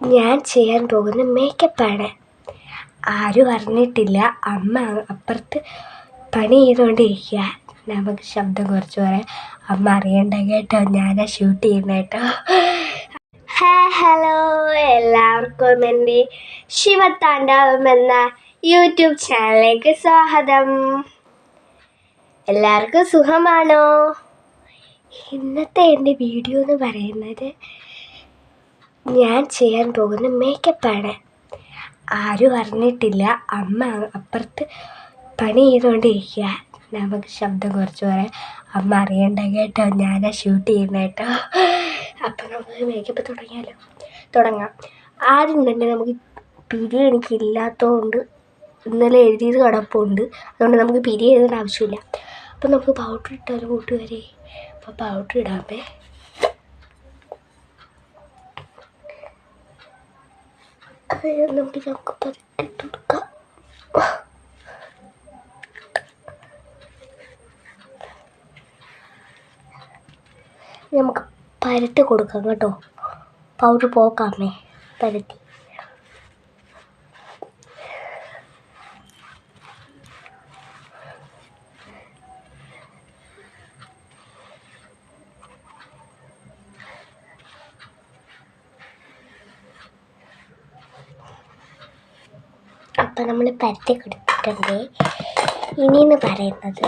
ഞാൻ ചെയ്യാൻ പോകുന്ന മേക്കപ്പാണ് ആരും അറിഞ്ഞിട്ടില്ല. അമ്മ അപ്പുറത്ത് പണി ചെയ്തുകൊണ്ടിരിക്കുക നമുക്ക് ശബ്ദം കുറച്ച് പറയാം. അമ്മ അറിയണ്ട കേട്ടോ. ഞാനാ ഷൂട്ട് ചെയ്യുന്ന കേട്ടോ. Hey hello. എല്ലാവർക്കും എന്റെ ശിവത്താണ്ടാവും എന്ന യൂട്യൂബ് ചാനലിലേക്ക് സ്വാഗതം. എല്ലാവർക്കും സുഖമാണോ? ഇന്നത്തെ എന്റെ വീഡിയോ എന്ന് പറയുന്നത് ഞാൻ ചെയ്യാൻ പോകുന്ന മേക്കപ്പാണ് ആരും അറിഞ്ഞിട്ടില്ല. അമ്മ അപ്പുറത്ത് പണി ചെയ്തുകൊണ്ടിരിക്കുക. നമുക്ക് ശബ്ദം കുറച്ച് പറയാം. അമ്മ അറിയണ്ട കേട്ടോ. ഞാനാ ഷൂട്ട് ചെയ്യുന്ന കേട്ടോ. അപ്പം നമുക്ക് മേക്കപ്പ് തുടങ്ങിയാലോ? തുടങ്ങാം. ആദ്യം തന്നെ നമുക്ക് പിരി എനിക്കില്ലാത്തതുകൊണ്ട് ഇന്നലെ എഴുതിയത് കടപ്പുണ്ട്. അതുകൊണ്ട് നമുക്ക് പിരി എഴുതേണ്ട ആവശ്യമില്ല. അപ്പം നമുക്ക് പൗഡർ ഇട്ടാലോ കൂട്ടുകാരെ. അപ്പോൾ പൗഡർ ഇടാമേ അത് നമുക്ക് നമുക്ക് പരത്തിട്ട് കൊടുക്കാം നമുക്ക് പരത്തി കൊടുക്കാം കേട്ടോ. പൗഡർ പോക്കാമേ പരത്തി. അപ്പം നമ്മൾ പരത്തി കൊടുത്തിട്ടുണ്ട്. ഇനിയെന്ന് പറയുന്നത്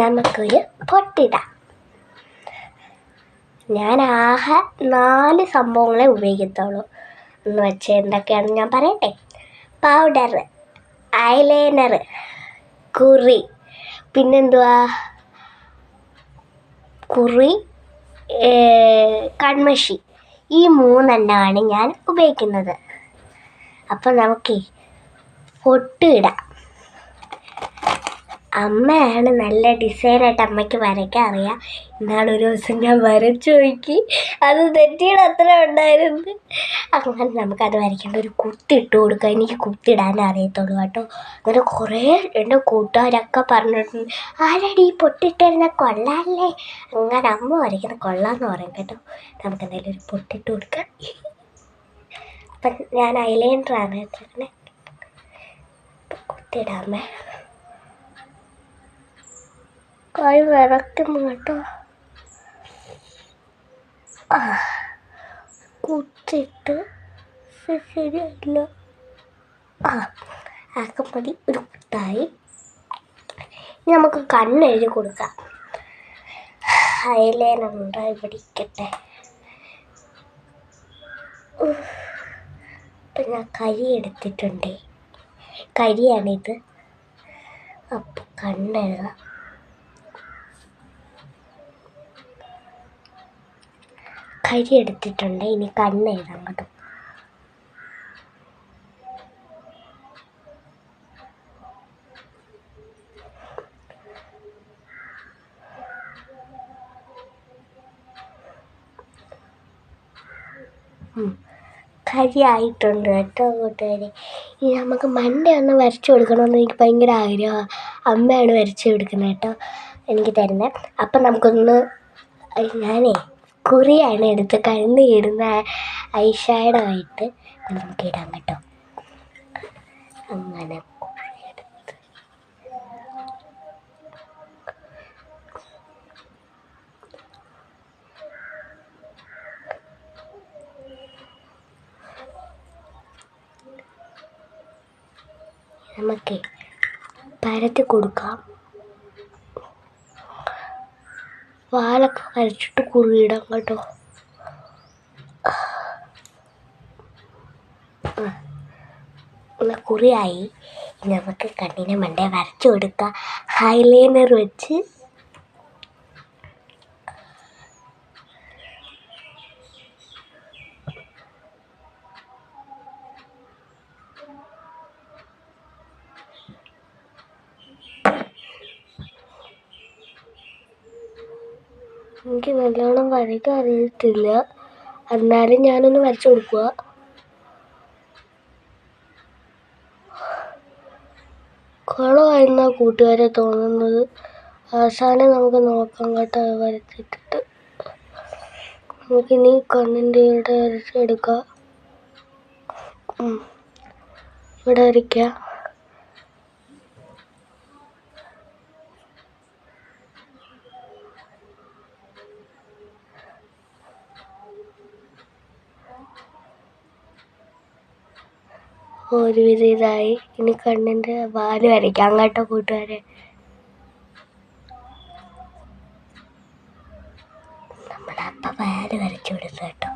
നമുക്കൊരു പൊട്ടിടാം. ഞാൻ ആകെ നാല് സംഭവങ്ങളെ ഉപയോഗിക്കത്തുള്ളൂ. എന്ന് വെച്ചാൽ എന്തൊക്കെയാണെന്ന് ഞാൻ പറയട്ടെ? പൗഡർ ഐലൈനർ കുറി. പിന്നെന്തുവാ? കുറി കൺമഷി. ഈ മൂന്നെണ്ണമാണ് ഞാൻ ഉപയോഗിക്കുന്നത്. അപ്പോൾ നമുക്കേ പൊട്ട് അമ്മയാണ് നല്ല ഡിസൈനായിട്ട് അമ്മയ്ക്ക് വരയ്ക്കാൻ അറിയാം. ഇന്നാളൊരു ദിവസം ഞാൻ വരച്ചു നോക്കി. അത് തെറ്റിയുടെ അത്ര ഉണ്ടായിരുന്നു. അങ്ങനെ നമുക്കത് വരയ്ക്കേണ്ട ഒരു കുത്തി ഇട്ട് കൊടുക്കുക എനിക്ക് കുത്തിടാൻ അറിയത്തുള്ളൂ കേട്ടോ. അങ്ങനെ കുറേ എന്റെ കൂട്ടുകാരൊക്കെ പറഞ്ഞിട്ടുണ്ട്. ആരടി പൊട്ടിട്ടിരുന്ന കൊള്ളാല്ലേ? അങ്ങനെ അമ്മ വരയ്ക്കുന്ന കൊള്ളാന്ന് പറയും കേട്ടോ. നമുക്ക് എന്തായാലും ഒരു പൊട്ടിട്ട് കൊടുക്കാം. അപ്പം ഞാൻ ഐലൈനറാണ് എടുത്തിരിക്കുന്നത് കുത്തിയിടാമേ കൈ വിറയ്ക്കുന്നു കേട്ടോ ആ കുത്തിയിട്ട് ശരിയായില്ല ആ ആക്കെ മതി ഒരു ഇനി നമുക്ക് കണ്ണെഴുതി കൊടുക്കാം. ഐലൈനർ ഉണ്ടായി പിടിക്കട്ടെ പിന്നെ ഞാൻ കരി എടുത്തിട്ടുണ്ട്. കരിയാണിത് അപ്പം കണ്ണെഴുതാം. കരി എടുത്തിട്ടുണ്ട്. ഇനി കണ്ണെഴുതാം കേട്ടോ കരിയായിട്ടുണ്ട് കേട്ടോ കൂട്ടുകാരെ. ഇനി നമുക്ക് മണ്ട ഒന്ന് വരച്ചു കൊടുക്കണമെന്ന് എനിക്ക് ഭയങ്കര ആഗ്രഹമാണ് അമ്മയാണ് വരച്ചു കൊടുക്കുന്നത് കേട്ടോ എനിക്ക് തരുന്നത് അപ്പം നമുക്കൊന്ന് ഞാനേ കുറിയാണ് എടുത്ത് കണ്ണ് ഇടുന്ന ഐ ആയിട്ട് നമുക്ക് ഇടാം കേട്ടോ. അങ്ങനെ. നമുക്ക് പരത്തി കൊടുക്കാം. വാലൊക്കെ വരച്ചിട്ട് കുറിയിടാം കേട്ടോ. കുറിയായി. നമുക്ക് കണ്ണിനെ മണ്ടേ വരച്ചു കൊടുക്കാം. ഹൈലൈനർ വെച്ച് എനിക്ക് നല്ലോണം വരയ്ക്കാൻ അറിയത്തില്ല. എന്നാലും ഞാനൊന്ന് വരച്ചു കൊടുക്കുക കുളമായിരുന്നാ കൂട്ടുകാരെ തോന്നുന്നത്. അവസാനം നമുക്ക് നോക്കാം കേട്ടോ വരച്ചിട്ടിട്ട്. നമുക്കിനി കണ്ണിന്റെ ഇവിടെ വരച്ചെടുക്കാം. ഇവിടെ ഇരിക്കുക ഒരുവിധം ഇതായി. ഇനി കണ്ണിന്റെ വാൽ വരയ്ക്കാം. കേട്ടോ കൂട്ടുകാരെ. നമ്മളപ്പം വാൽ വരച്ചു കൊടുത്തു കേട്ടോ.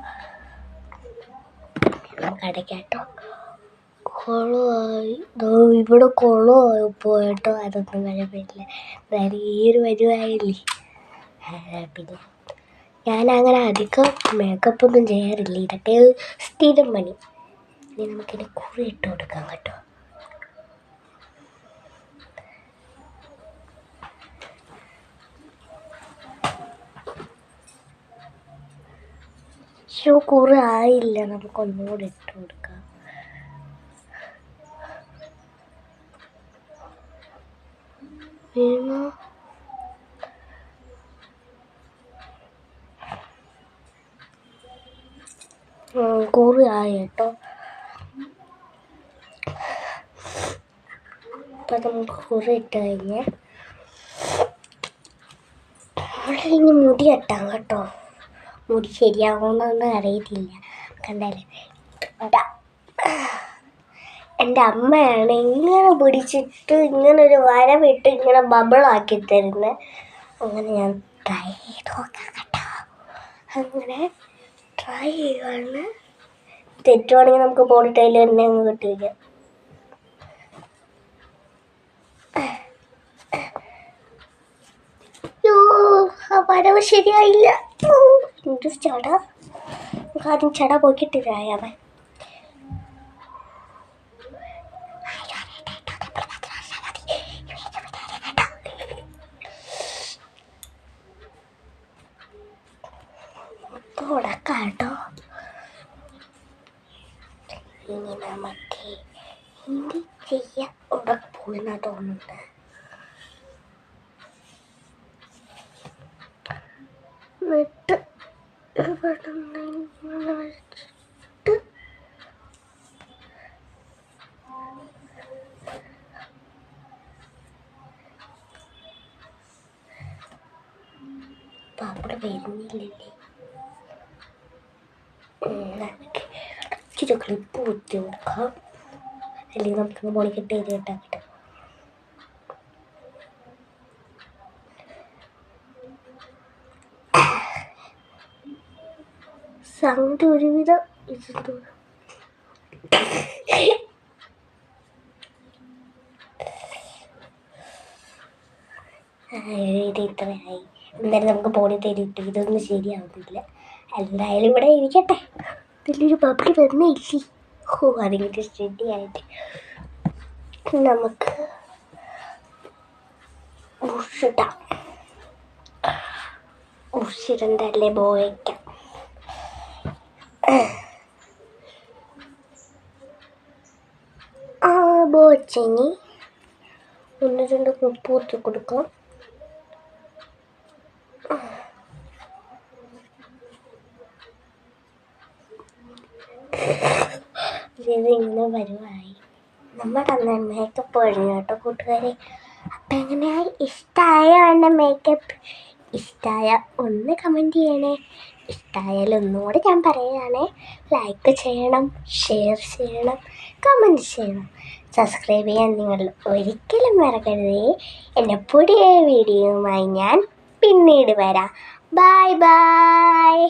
കടക്കാട്ടോ കുളമായി. ഇവിടെ കുളമായി പോയിട്ടോ അതൊന്നും കുഴപ്പമില്ല എന്തായാലും ഈ ഒരു വരുവായില്ലേ പിന്നെ ഞാൻ അങ്ങനെ അധികം മേക്കപ്പൊന്നും ചെയ്യാറില്ല. ഇതൊക്കെ സ്ഥിരം പണി. ഇനി നമുക്കിനി കുറി ഇട്ട് കൊടുക്കാം കേട്ടോ. ഷോ കുറി ആയില്ല. നമുക്ക് ഒന്നുകൂടെ ഇട്ട് കൊടുക്കാം. വീണോ? കുറി ആയി കേട്ടോ. അപ്പം നമുക്ക് ഇട്ട് കഴിഞ്ഞ് നമ്മളിനി മുടി കെട്ടാം കേട്ടോ. മുടി ശരിയാകുമെന്നൊന്നും അറിയത്തില്ല. കണ്ടാലേ. എന്റെ അമ്മയാണ് ഇങ്ങനെ പിടിച്ചിട്ട് ഇങ്ങനെ ഒരു വരവിട്ട് ഇങ്ങനെ ബബിളാക്കി തരുന്ന. അങ്ങനെ ഞാൻ ട്രൈ ചെയ്ത് നോക്കാം കേട്ടോ. അങ്ങനെ ട്രൈ ചെയ്യുകയാണ് തെറ്റുവാണെങ്കിൽ നമുക്ക് ടൈൽ തന്നെ കിട്ടില്ല ആ വരവ് ശരിയായില്ല. ചട. നമുക്ക് ആദ്യം ചട പോക്കിട്ടില്ലായവൻ തുടക്കാട്ടോ ഇനി നമുക്ക് എന്ത് ചെയ്യാൻ പോയെന്നാ തോന്നുന്നത്. ഇങ്ങനെ വെച്ചിട്ട് വരുന്നില്ലല്ലേ ഉം, നമുക്ക് ക്ലിപ്പ് കുത്തി നോക്കാം. അല്ലെങ്കിൽ നമുക്ക് മോണിക്കിട്ട് ചെയ്ത് കിട്ടാൻ കിട്ടും സൗണ്ട് ഒരുവിധം ഇതുണ്ട് ഇത് ഇത്രയായി. എന്തായാലും നമുക്ക് ബോഡി തേടിയിട്ട് ഇതൊന്നും ശരിയാവുന്നില്ല. എന്തായാലും ഇവിടെ ഇരിക്കട്ടെ. വലിയൊരു ബബിൾ വന്നില്ലേ ഓ അതിങ്ങനെ ശരിയായിട്ട് നമുക്ക് ഉഷിടാം ഉഷിരണ്ടല്ലേ ബോയ്ക്കാം ആ ബോച്ചനി ഒന്ന് രണ്ട് ഉപ്പ് കുറച്ച് കൊടുക്കാം. ഇങ്ങനെ വരുവായി. നമ്മുടെ അന്ന് മേക്കപ്പ് കഴിഞ്ഞു കേട്ടോ കൂട്ടുകാരെ. അപ്പം എങ്ങനെയായി ഇഷ്ടമായ എന്റെ മേക്കപ്പ് ഇഷ്ടമായ ഒന്ന് കമന്റ് ചെയ്യണേ. ഇഷ്ടമായാലും ഒന്നുകൂടെ ഞാൻ പറയുകയാണേ. ലൈക്ക് ചെയ്യണം ഷെയർ ചെയ്യണം കമന്റ് ചെയ്യണം. സബ്സ്ക്രൈബ് ചെയ്യാൻ നിങ്ങൾ ഒരിക്കലും മറക്കരുത്. എന്റെ പുതിയ വീഡിയോയുമായി ഞാൻ പിന്നീട് വരാം. Bye bye